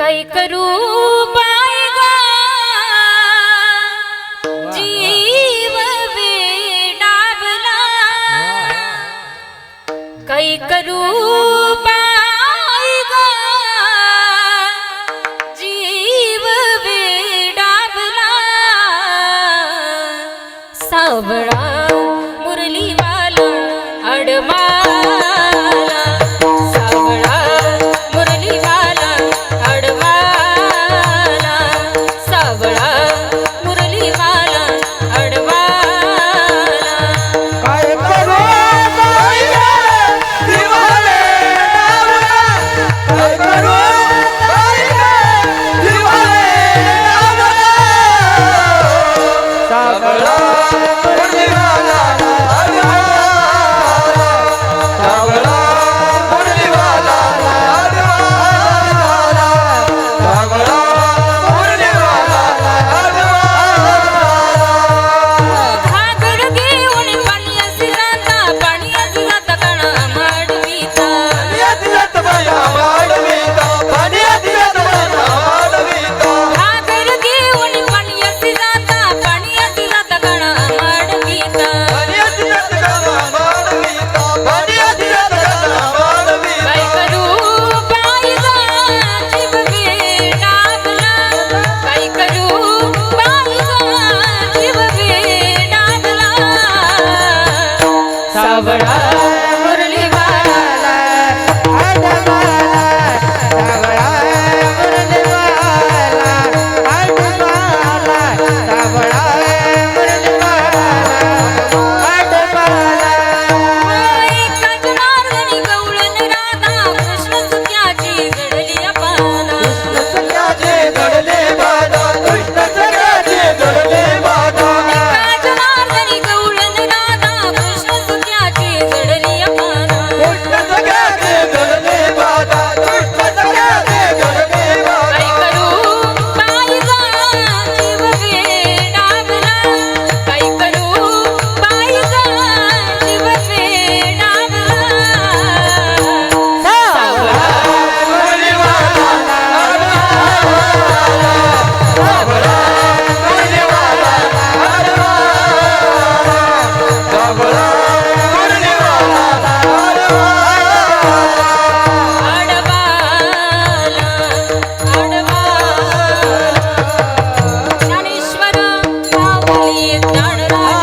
काही करू जीव डाबला काही करू बाय जीव डाबला सावळा அவளா আল্লাহ